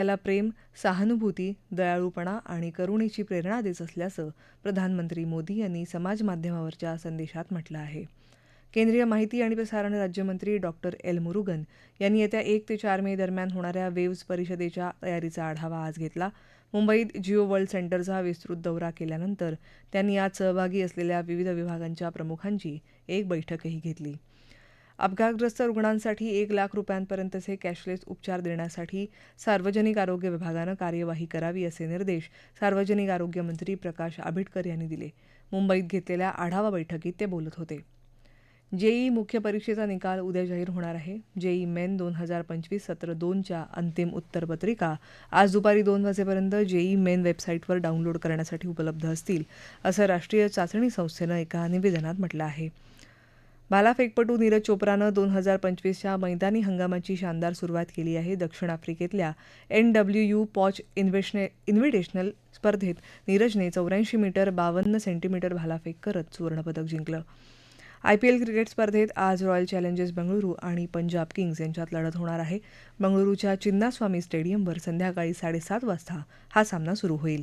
त्याला प्रेम सहानुभूती दयाळूपणा आणि करुणेची प्रेरणा देत असल्याचं प्रधानमंत्री मोदी यांनी समाज माध्यमावरच्या संदेशात म्हटलं आहे. केंद्रीय माहिती आणि प्रसारण राज्यमंत्री डॉक्टर एल. मुरुगन यांनी येत्या एक ते चार मे दरम्यान होणाऱ्या वेव्ज परिषदेच्या तयारीचा आढावा आज घेतला. मुंबईत जिओ वर्ल्ड सेंटरचा विस्तृत दौरा केल्यानंतर त्यांनी आज सहभागी असलेल्या विविध विभागांच्या प्रमुखांची एक बैठकही घेतली. अपघातग्रस्त रुग्णांसाठी एक लाख रुपयांपर्यंतचे कॅशलेस उपचार देण्यासाठी सार्वजनिक आरोग्य विभागानं कार्यवाही करावी असे निर्देश सार्वजनिक आरोग्य मंत्री प्रकाश आंबेडकर यांनी दिले. मुंबईत घेतलेल्या आढावा बैठकीत ते बोलत होते. जेई मुख्य परीक्षेचा निकाल उद्या जाहीर होणार आहे. जेई मेन दोन हजार पंचवीस सत्र दोनच्या अंतिम उत्तरपत्रिका आज दुपारी दोन वाजेपर्यंत जेई मेन वेबसाईटवर डाउनलोड करण्यासाठी उपलब्ध असतील असं राष्ट्रीय चाचणी संस्थेनं एका निवेदनात म्हटलं आहे. भालाफेकपटू नीरज चोप्रानं दोन हजार पंचवीसच्या मैदानी हंगामाची शानदार सुरुवात केली आहे. दक्षिण आफ्रिकेतल्या एन डब्ल्यू यू पॉच इन्व्हेशने इन्व्हिटेशनल स्पर्धेत नीरजने चौऱ्याऐंशी मीटर बावन्न सेंटीमीटर भालाफेक करत सुवर्णपदक जिंकलं. आय पी एल क्रिकेट स्पर्धेत आज रॉयल चॅलेंजर्स बंगळुरू आणि पंजाब किंग्ज यांच्यात लढत होणार आहे. बंगळुरूच्या चिन्नास्वामी स्टेडियमवर संध्याकाळी साडेसात वाजता हा सामना सुरू होईल.